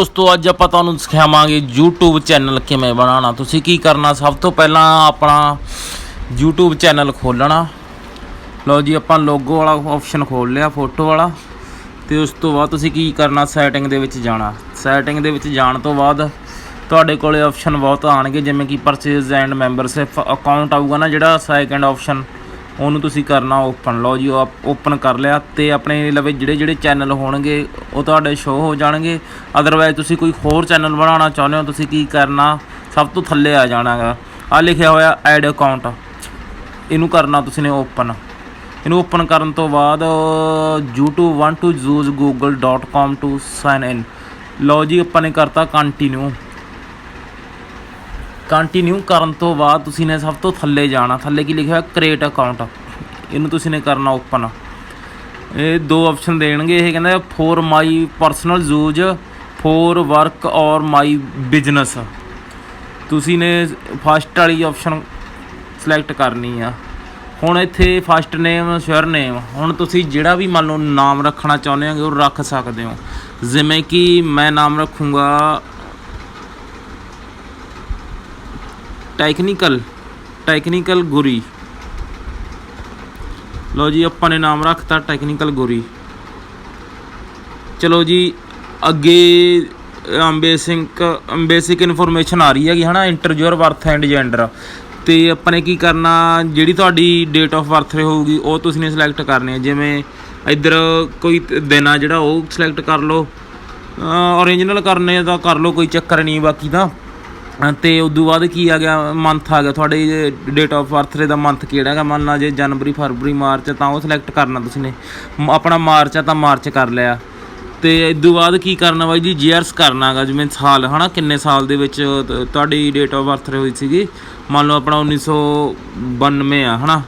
ਦੋਸਤੋ, ਅੱਜ ਆਪਾਂ ਤੁਹਾਨੂੰ ਸਿਖਾਵਾਂਗੇ YouTube ਚੈਨਲ ਕਿਵੇਂ ਬਣਾਉਣਾ। ਤੁਸੀਂ ਕੀ ਕਰਨਾ? ਸਭ ਤੋਂ ਪਹਿਲਾਂ ਆਪਣਾ YouTube ਚੈਨਲ ਖੋਲਣਾ। ਲਓ ਜੀ, ਆਪਾਂ ਲੋਗੋ ਵਾਲਾ ਆਪਸ਼ਨ ਖੋਲ ਲਿਆ ਫੋਟੋ ਵਾਲਾ। ਤੇ ਉਸ ਤੋਂ ਬਾਅਦ ਤੁਸੀਂ ਕੀ ਕਰਨਾ? ਸੈਟਿੰਗ ਦੇ ਵਿੱਚ ਜਾਣਾ। ਸੈਟਿੰਗ ਦੇ ਵਿੱਚ ਜਾਣ ਤੋਂ ਬਾਅਦ ਤੁਹਾਡੇ ਕੋਲੇ ਆਪਸ਼ਨ ਬਹੁਤ ਆਣਗੇ ਜਿਵੇਂ ਕਿ ਪਰਚੇਜ਼ ਐਂਡ ਮੈਂਬਰਸ਼ਿਪ ਅਕਾਊਂਟ ਆਊਗਾ ਨਾ, ਜਿਹੜਾ ਸੈਕੰਡ ਆਪਸ਼ਨ ਉਹਨੂੰ ਤੁਸੀਂ ਕਰਨਾ ਓਪਨ ਲਓ ਜੀ ਓਪਨ ਕਰ ਲਿਆ ਤੇ ਆਪਣੇ ਲਵੇ ਜਿਹੜੇ ਜਿਹੜੇ ਚੈਨਲ ਹੋਣਗੇ, ਉਹ ਤੁਹਾਡੇ ਸ਼ੋ ਹੋ ਜਾਣਗੇ। ਅਦਰਵਾਇਜ਼ ਤੁਸੀਂ ਕੋਈ ਹੋਰ ਚੈਨਲ ਬਣਾਉਣਾ ਚਾਹੁੰਦੇ ਹੋ, ਤੁਸੀਂ ਕੀ ਕਰਨਾ? ਸਭ ਤੋਂ ਥੱਲੇ ਆ ਜਾਣਾਗਾ। ਆ ਲਿਖਿਆ ਹੋਇਆ ਐਡ ਅਕਾਊਂਟ ਇਹਨੂੰ ਕਰਨਾ ਤੁਸੀਂ ਨੇ ਓਪਨ ਇਹਨੂੰ ਓਪਨ ਕਰਨ ਤੋਂ ਬਾਅਦ, YouTube want to use google.com to sign in ਲਓ ਜੀ, ਆਪਾਂ ਨੇ ਕਰਤਾ ਕੰਟੀਨਿਊ ਕੰਟੀਨਿਊ ਕਰਨ ਤੋਂ ਬਾਅਦ ਤੁਸੀਂ ਨੇ ਸਭ ਤੋਂ ਥੱਲੇ ਜਾਣਾ। ਥੱਲੇ ਕੀ ਲਿਖਿਆ? ਹੋਇਆ ਕ੍ਰੀਏਟ ਅਕਾਊਂਟ ਇਹਨੂੰ ਤੁਸੀਂ ਨੇ ਕਰਨਾ ਓਪਨ ਇਹ ਦੋ ਆਪਸ਼ਨ ਦੇਣਗੇ। ਇਹ ਕਹਿੰਦਾ for my personal use for work ਔਰ ਮਾਈ ਬਿਜ਼ਨਸ ਤੁਸੀਂ ਨੇ ਫਸਟ ਵਾਲੀ ਆਪਸ਼ਨ ਸਿਲੈਕਟ ਕਰਨੀ ਆ। ਹੁਣ ਇੱਥੇ ਫਸਟ ਨੇਮ ਸ਼ੁਰ ਨੇਮ ਹੁਣ ਤੁਸੀਂ ਜਿਹੜਾ ਵੀ ਮੰਨ ਲਓ ਨਾਮ ਰੱਖਣਾ ਚਾਹੁੰਦੇ ਹੋ ਉਹ ਰੱਖ ਸਕਦੇ ਹੋ। ਜਿਵੇਂ ਕਿ ਮੈਂ ਨਾਮ ਰੱਖੂੰਗਾ ਟੈਕਨੀਕਲ ਟੈਕਨੀਕਲ ਗੁਰੀ। ਲਓ ਜੀ, ਆਪਾਂ ਨੇ ਨਾਮ ਰੱਖਤਾ ਟੈਕਨੀਕਲ ਗੁਰੀ। ਚਲੋ ਜੀ, ਅੱਗੇ ਬੇਸਿਕ ਅੰਬੇਸਿਕ ਇਨਫੋਰਮੇਸ਼ਨ ਆ ਰਹੀ ਹੈਗੀ, ਹਨਾ? Enter your birth and gender. ਤੇ ਆਪਾਂ ਨੇ ਕੀ ਕਰਨਾ, ਜਿਹੜੀ ਤੁਹਾਡੀ ਡੇਟ ਆਫ ਬਰਥ ਹੋਊਗੀ, ਉਹ ਤੁਸੀਂ ਨੇ ਸਿਲੈਕਟ ਕਰਨੀ ਹੈ। ਜਿਵੇਂ ਇੱਧਰ ਕੋਈ ਦਿਨ ਆ ਜਿਹੜਾ, ਉਹ ਸਿਲੈਕਟ ਕਰ ਲਓ। ਓਰੀਜਨਲ ਕਰਨੇ ਦਾ ਕਰ ਲਓ, ਕੋਈ ਚੱਕਰ ਨਹੀਂ ਬਾਕੀ ਤਾਂ। ਤੇ ਉਦੋਂ ਬਾਅਦ ਕੀ ਆ ਗਿਆ? ਮੰਥ ਆ ਗਿਆ। ਤੁਹਾਡੇ ਡੇਟ ਆਫ ਬਰਥ ਦਾ ਮੰਥ ਕਿਹੜਾ ਹੈਗਾ? ਮੰਨ ਲਾ ਜੇ ਜਨਵਰੀ, ਫਰਵਰੀ, ਮਾਰਚ ਤਾਂ ਉਹ ਸਿਲੈਕਟ ਕਰਨਾ ਤੁਸੀਂ ਨੇ। ਮ- ਆਪਣਾ ਮਾਰਚ ਆ ਤਾਂ ਮਾਰਚ ਕਰ ਲਿਆ। ਤੇ ਇਦੋਂ ਬਾਅਦ ਕੀ ਕਰਨਾ ਬਾਈ ਜੀ? ਜੀਅਰਸ ਕਰਨਾਗਾ ਜਿਵੇਂ ਸਾਲ, ਹਨਾ? ਕਿੰਨੇ ਸਾਲ ਦੇ ਵਿੱਚ ਤੁਹਾਡੀ ਡੇਟ ਆਫ ਬਰਥ ਹੋਈ ਸੀਗੀ? ਮੰਨ ਲਓ ਆਪਣਾ 1992 ਆ, ਹਨਾ?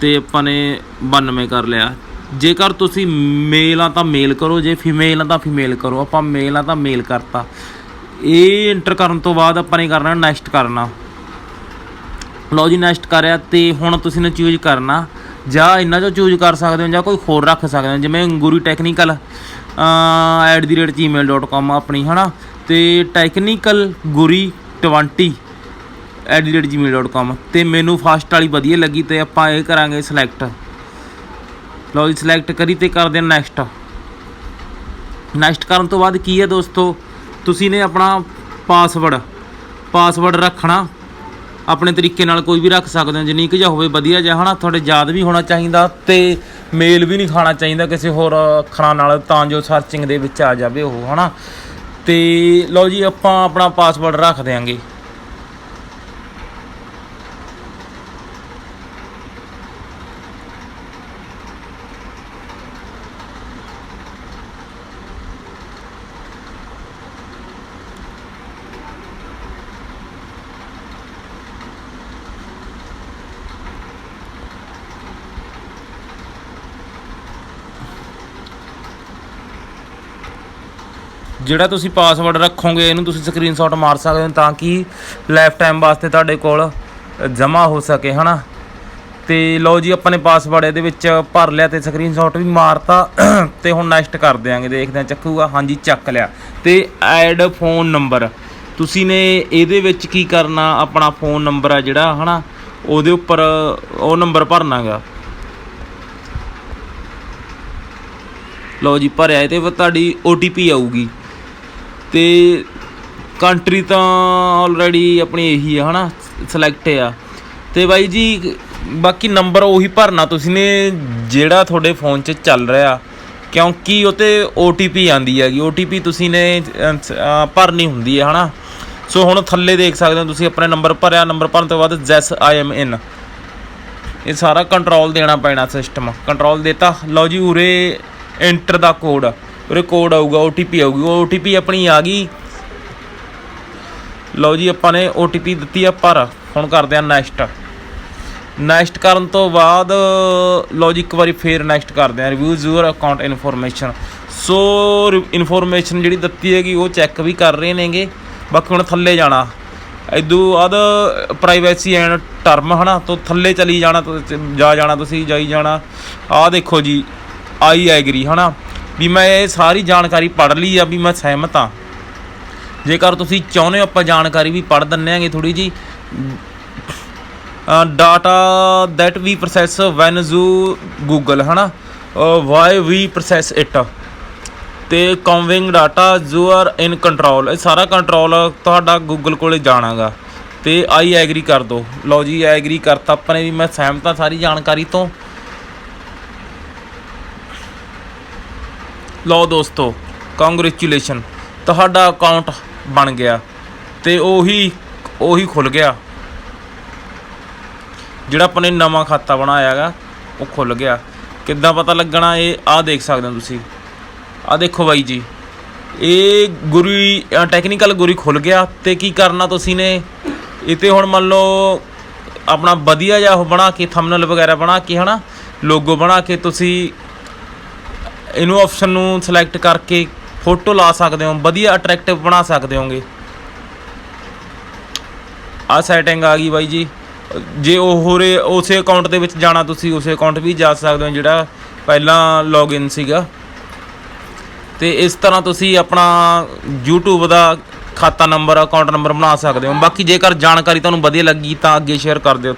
ਤੇ ਆਪਾਂ ਨੇ 92 ਕਰ ਲਿਆ। ਜੇਕਰ ਤੁਸੀਂ ਮੇਲ ਆ ਤਾਂ ਮੇਲ ਕਰੋ, ਜੇ ਫੀਮੇਲ ਆ ਤਾਂ ਫੀਮੇਲ ਕਰੋ। ਆਪਾਂ ਮੇਲ ਆ ਤਾਂ ਮੇਲ ਕਰਤਾ। ਇਹ ਇੰਟਰ ਕਰਨ ਤੋਂ ਬਾਅਦ ਆਪਾਂ ਨੇ ਕਰਨਾ ਨੈਕਸਟ ਕਰਨਾ। ਲਓ ਜੀ ਨੈਕਸਟ ਕਰਿਆ ਤੇ ਹੁਣ ਤੁਸੀਂ ਨੇ ਚੂਜ਼ ਕਰਨਾ। ਜਾਂ ਇਹਨਾਂ ਚੋਂ ਚੂਜ਼ ਕਰ ਸਕਦੇ ਹੋ ਜਾਂ ਕੋਈ ਹੋਰ ਰੱਖ ਸਕਦੇ ਹੋ। ਜਿਵੇਂ ਗੁਰੂ ਟੈਕਨੀਕਲ @gmail.com ਆਪਣੀ, ਹਨਾ? ਤੇ ਟੈਕਨੀਕਲ ਗੁਰੀ 20 @gmail.com ਤੇ ਮੈਨੂੰ ਫਾਸਟ ਵਾਲੀ ਵਧੀਆ ਲੱਗੀ ਤੇ ਆਪਾਂ ਇਹ ਕਰਾਂਗੇ ਸਿਲੈਕਟ ਲਓ ਜੀ ਸਿਲੈਕਟ ਕਰੀ ਤੇ ਕਰਦੇ ਹਾਂ ਨੈਕਸਟ ਨੈਕਸਟ ਕਰਨ ਤੋਂ ਬਾਅਦ ਕੀ ਹੈ ਦੋਸਤੋ? ਤੁਸੀਂ ਨੇ ਆਪਣਾ ਪਾਸਵਰਡ ਪਾਸਵਰਡ ਰੱਖਣਾ। ਆਪਣੇ ਤਰੀਕੇ ਨਾਲ ਕੋਈ ਵੀ ਰੱਖ ਸਕਦੇ ਹੋ। ਜਿੰਨੀ ਕੁ ਜਿਹਾ ਹੋਵੇ ਵਧੀਆ ਜਿਹਾ, ਹਨਾ? ਤੁਹਾਡੇ ਯਾਦ ਵੀ ਹੋਣਾ ਚਾਹੀਦਾ ਤੇ ਮੇਲ ਵੀ ਨਹੀਂ ਖਾਣਾ ਚਾਹੀਦਾ ਕਿਸੇ ਹੋਰ ਅੱਖਰਾਂ ਨਾਲ, ਤਾਂ ਜੋ ਸਰਚਿੰਗ ਦੇ ਵਿੱਚ ਆ ਜਾਵੇ ਉਹ, ਹਨਾ? ਤੇ ਲਓ ਜੀ, ਆਪਾਂ ਆਪਣਾ ਪਾਸਵਰਡ ਰੱਖ ਦਿਆਂਗੇ। ਜਿਹੜਾ ਤੁਸੀਂ ਪਾਸਵਰਡ ਰੱਖੋਗੇ, ਇਹਨੂੰ ਤੁਸੀਂ ਸਕਰੀਨਸ਼ਾਟ ਮਾਰ ਸਕਦੇ ਹੋ ਤਾਂ ਕਿ ਲਾਈਫ ਟਾਈਮ ਵਾਸਤੇ ਤੁਹਾਡੇ ਕੋਲ ਜਮ੍ਹਾਂ ਹੋ ਸਕੇ, ਹਨਾ? ਤੇ ਲਓ ਜੀ, ਆਪਾਂ ਨੇ ਪਾਸਵਰਡ ਇਹਦੇ ਵਿੱਚ ਭਰ ਲਿਆ ਤੇ ਸਕਰੀਨਸ਼ਾਟ ਵੀ ਮਾਰਤਾ। ਤੇ ਹੁਣ ਨੈਕਸਟ ਕਰ ਦਿਆਂਗੇ, ਦੇਖਦੇ ਹਾਂ ਚੱਕੂਗਾ। ਹਾਂਜੀ, ਚੱਕ ਲਿਆ। ਤੇ ਐਡ ਫੋਨ ਨੰਬਰ ਤੁਸੀਂ ਨੇ ਇਹਦੇ ਵਿੱਚ ਕੀ ਕਰਨਾ? ਆਪਣਾ ਫੋਨ ਨੰਬਰ ਆ ਜਿਹੜਾ, ਹਨਾ? ਉਹਦੇ ਉੱਪਰ ਉਹ ਨੰਬਰ ਭਰਨਾਗਾ। ਲਓ ਜੀ, ਭਰਿਆ ਇਹਦੇ ਵਿੱਚ ਤੁਹਾਡੀ OTP ਆਊਗੀ। ਤੇ ਕੰਟਰੀ ਤਾਂ ਆਲਰੇਡੀ ਆਪਣੀ ਇਹੀ ਆ, ਹਨਾ ਸਿਲੈਕਟ ਆ। ਤੇ ਬਾਈ ਜੀ, ਬਾਕੀ ਨੰਬਰ ਉਹੀ ਭਰਨਾ ਤੁਸੀਂ ਨੇ, ਜਿਹੜਾ ਤੁਹਾਡੇ ਫੋਨ 'ਚ ਚੱਲ ਰਿਹਾ। ਕਿਉਂਕਿ ਉਹ ਤੇ OTP ਆਂਦੀ ਹੈਗੀ OTP ਤੁਸੀਂ ਨੇ ਭਰਨੀ ਹੁੰਦੀ ਹੈ, ਹਨਾ। ਸੋ ਹੁਣ ਥੱਲੇ ਦੇਖ ਸਕਦੇ ਹੋ ਤੁਸੀਂ ਆਪਣੇ ਨੰਬਰ ਭਰਿਆ ਨੰਬਰ ਭਰਨ ਤੋਂ ਬਾਅਦ ਜੈਸ ਆਈ ਐਮ ਇਨ ਇਹ ਸਾਰਾ ਕੰਟਰੋਲ ਦੇਣਾ ਪੈਣਾ ਸਿਸਟਮ ਕੰਟਰੋਲ ਦਿੱਤਾ। ਲਓ ਜੀ, ਉਰੇ ਐਂਟਰ ਦਾ ਕੋਡ ਉਰੇ ਕੋਡ ਆਊਗਾ OTP ਆਊਗੀ। ਉਹ OTP ਆਪਣੀ ਆ ਗਈ। ਲਓ ਜੀ, ਆਪਾਂ ਨੇ OTP ਦਿੱਤੀ ਆ ਪਰ। ਹੁਣ ਕਰਦੇ ਆ ਨੈਕਸਟ ਨੈਕਸਟ ਕਰਨ ਤੋਂ ਬਾਅਦ, ਲਓ ਜੀ, ਇੱਕ ਵਾਰੀ ਫੇਰ ਨੈਕਸਟ ਕਰਦੇ ਆ reviews your account information so information ਜਿਹੜੀ ਦਿੱਤੀ ਹੈਗੀ, ਉਹ ਚੈੱਕ ਵੀ ਕਰ ਰਹੇ ਨੇਗੇ। ਬਾਕੀ ਹੁਣ ਥੱਲੇ ਜਾਣਾ। ਇਦੋਂ ਬਾਅਦ ਪ੍ਰਾਈਵੇਸੀ ਐਂਡ ਟਰਮ ਹਨਾ? ਤੋਂ ਥੱਲੇ ਚਲੀ ਜਾਣਾ ਜਾ ਜਾਣਾ ਤੁਸੀਂ, ਜਾਈ ਜਾਣਾ। ਆਹ ਦੇਖੋ ਜੀ ਆਈ ਐਗਰੀ ਹਨਾ? ਵੀ ਮੈਂ ਇਹ ਸਾਰੀ ਜਾਣਕਾਰੀ ਪੜ੍ਹ ਲਈ ਆ ਵੀ ਮੈਂ ਸਹਿਮਤ ਆ। ਜੇਕਰ ਤੁਸੀਂ ਚਾਹੁੰਦੇ ਹੋ ਆਪਾਂ ਜਾਣਕਾਰੀ ਵੀ ਪੜ੍ਹ ਦਿੰਨੇ ਆਂਗੇ ਥੋੜੀ ਜੀ data that we process when you google, ਹਨਾ? why we process it? ਤੇ ਕਨਵਿੰਗ data you are in control ਇਹ ਸਾਰਾ ਕੰਟਰੋਲ ਤੁਹਾਡਾ ਗੂਗਲ ਕੋਲੇ ਜਾਣਾਗਾ। ਤੇ ਆਈ ਐਗਰੀ ਕਰ ਦੋ। ਲਓ ਜੀ ਐਗਰੀ ਕਰਤਾ। ਆਪਾਂ ਨੇ ਵੀ ਮੈਂ ਸਹਿਮਤ ਹਾਂ ਸਾਰੀ ਜਾਣਕਾਰੀ ਤੋਂ। ਲਓ ਦੋਸਤੋ ਕੰਗ੍ਰੈਚੁਲੇਸ਼ਨ ਤੁਹਾਡਾ ਅਕਾਊਂਟ ਬਣ ਗਿਆ ਤੇ ਉਹੀ ਉਹੀ ਖੁੱਲ ਗਿਆ। ਜਿਹੜਾ ਆਪਣੇ ਨਵਾਂ ਖਾਤਾ ਬਣਾਇਆ ਹੈਗਾ, ਉਹ ਖੁੱਲ ਗਿਆ। ਕਿੱਦਾਂ ਪਤਾ ਲੱਗਣਾ ਇਹ? ਆਹ ਦੇਖ ਸਕਦੇ ਹੋ ਤੁਸੀਂ। ਆ ਦੇਖੋ ਬਾਈ ਜੀ, ਇਹ ਗੁਰੀ ਟੈਕਨੀਕਲ ਗੁਰੀ ਖੁੱਲ ਗਿਆ ਤੇ ਕੀ ਕਰਨਾ ਤੁਸੀਂ ਨੇ? ਇਹ ਤੇ ਹੁਣ ਮੰਨ ਲਓ, ਆਪਣਾ ਵਧੀਆ ਜਿਹਾ ਉਹ ਬਣਾ ਕੇ ਥੰਬਨੇਲ ਵਗੈਰਾ ਬਣਾ ਕੇ, ਹਨਾ? ਲੋਗੋ ਬਣਾ ਕੇ ਤੁਸੀਂ ਇਹਨੂੰ ਆਪਸ਼ਨ ਨੂੰ ਸਿਲੈਕਟ ਕਰਕੇ ਫੋਟੋ ਲਾ ਸਕਦੇ ਹੋ, ਵਧੀਆ ਅਟਰੈਕਟਿਵ ਬਣਾ ਸਕਦੇ ਹੋਗੇ। ਆ ਸੈਟਿੰਗ ਆ ਗਈ ਬਾਈ ਜੀ। ਜੇ ਉਹ ਹੋਰੇ ਉਸੇ ਅਕਾਊਂਟ ਦੇ ਵਿੱਚ ਜਾਣਾ ਤੁਸੀਂ, ਉਸੇ ਅਕਾਊਂਟ ਵੀ ਜਾ ਸਕਦੇ ਹੋ, ਜਿਹੜਾ ਪਹਿਲਾਂ ਲੌਗਇਨ ਸੀਗਾ। ਤੇ ਇਸ ਤਰ੍ਹਾਂ ਤੁਸੀਂ ਆਪਣਾ YouTube ਦਾ ਖਾਤਾ ਨੰਬਰ ਅਕਾਊਂਟ ਨੰਬਰ ਬਣਾ ਸਕਦੇ ਹੋ। ਬਾਕੀ ਜੇਕਰ ਜਾਣਕਾਰੀ ਤੁਹਾਨੂੰ ਵਧੀਆ ਲੱਗੀ ਤਾਂ ਅੱਗੇ ਸ਼ੇਅਰ ਕਰ ਦਿਓ।